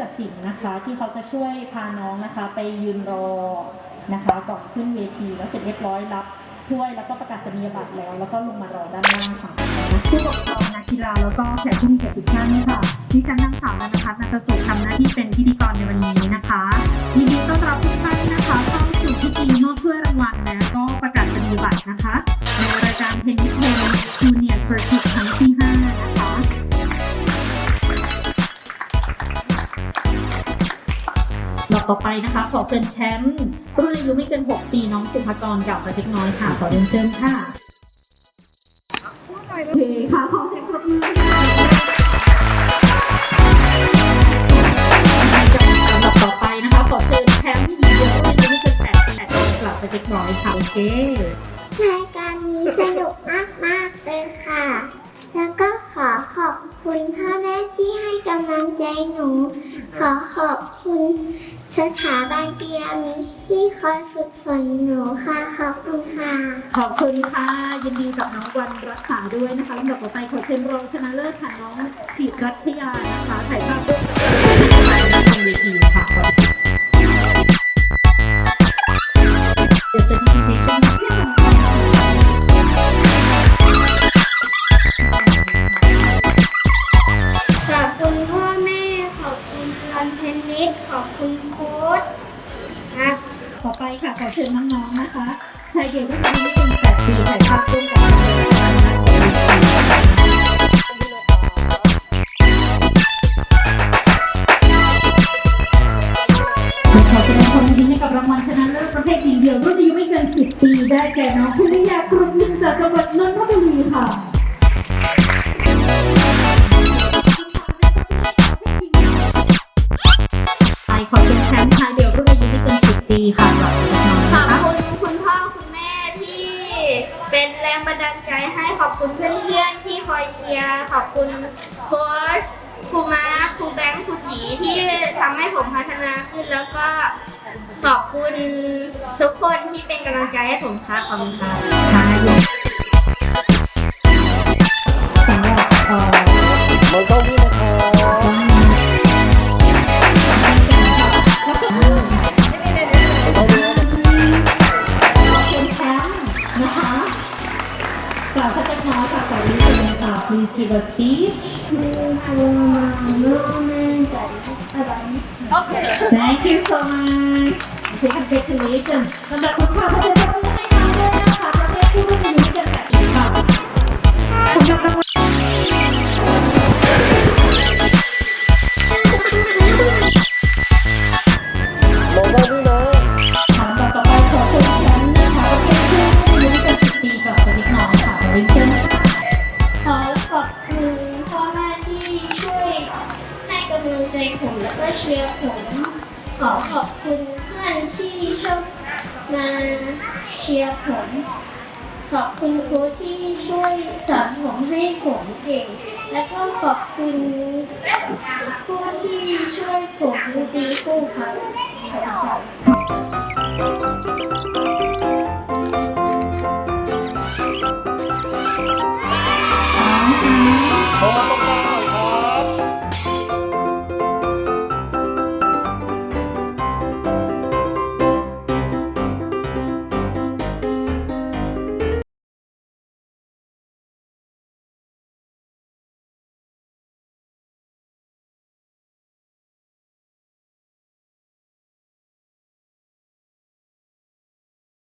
ตัดสินนะคะ ที่เขาจะช่วยพาน้องนะคะ ไปยืนรอนะคะก่อนขึ้นเวทีแล้วเสร็จเรียบร้อยรับถ้วยแล้วก็ประกาศนียบัตรแล้ว แล้วก็ลงมารอด้านล่างค่ะผู้ปกครองนักกีฬาแล้วก็แขกผู้มีเกียรติทุกท่านค่ะดิฉันนางสาวนันทพัฒน์นันทสุขทำหน้าที่เป็นพิธีกรในวันนี้นะคะยินดีต้อนรับทุกท่านนะคะเข้าสู่พิธีมอบถ้วยรางวัลและก็ประกาศนียบัตรนะคะ ลำต่อไปนะคะ ขอเชิญแชมป์รุ่นอายุไม่เกิน 6 ปีน้องสุภกรกล่าวสักเล็กน้อยค่ะ ขอเรียนเชิญค่ะโอเคค่ะ ขอเสียงปรบมือค่ะลำดับต่อไปนะคะ ขอเชิญแชมป์หญิงเดียวรุ่นอายุไม่เกิน8ปีกล่าวสักเล็กน้อยค่ะ โอเครายการนี้สนุกมากๆเลยค่ะ แล้วก็ขอขอบคุณพ่อแม่ที่ให้กำลังใจหนู อขอบคุณสถาบันปีรามิดที่คอยฝึกฝนหนูค่ะ ขอบคุณค่ะ ขอบคุณค่ะ ยินดีกับน้องวันรักษาด้วยนะคะลำดับต่อไปขอเชิญรองชนะเลิศค่ะน้องจิตรัชยานะคะถ่ายภาพด้วยทางเวทีค่ะ คุณโค้ชครับต่อไปค่ะ ขอเชิญน้องๆนะคะชายเด็กรุ่นอายุไม่เกิน8ปีถ่ายภาพร่วมกับน้องขอแสดงความยินดีให้กับรางวัลชนะเลิศประเภทหญิงเดี่ยวรุ่นอายุไม่เกิน 10 ปี ได้แก่น้องคุีค่ะกล่าวสักเล็กน้อยขนะอบคะคุณคุณพ่อคุณแม่ที่เป็นแรงบันดาลใจให้ขอบคุณเพื่อนๆที่คอยเชียร์ขอบคุณโค้ชครูมาร์คครูแบงค์ครูจีที่ทำให้ผมพัฒนาขึ้นแล้วก็ขอบคุณทุกคนที่เป็นกำลังใจให้ผมครับขอบคุณครับ ค่ะ please give a speech thank you so much congratulations ลำดับคุณค่ะขอเชิญปรบมือให้น้องด้วยนะคะประเภทผู้รุ่นอายุไม่เกิน8ปีค่ะสำหรับรางวัล กำลังใจผมแล้วก็เชียร์ผม ขอขอบคุณเพื่อนที่ชอบมาเชียร์ผม ขอบคุณครูที่ช่วยสอนผมให้ผมเก่ง แล้วก็ขอบคุณผู้ที่ช่วยผมตีคู่ครับขอบคุณ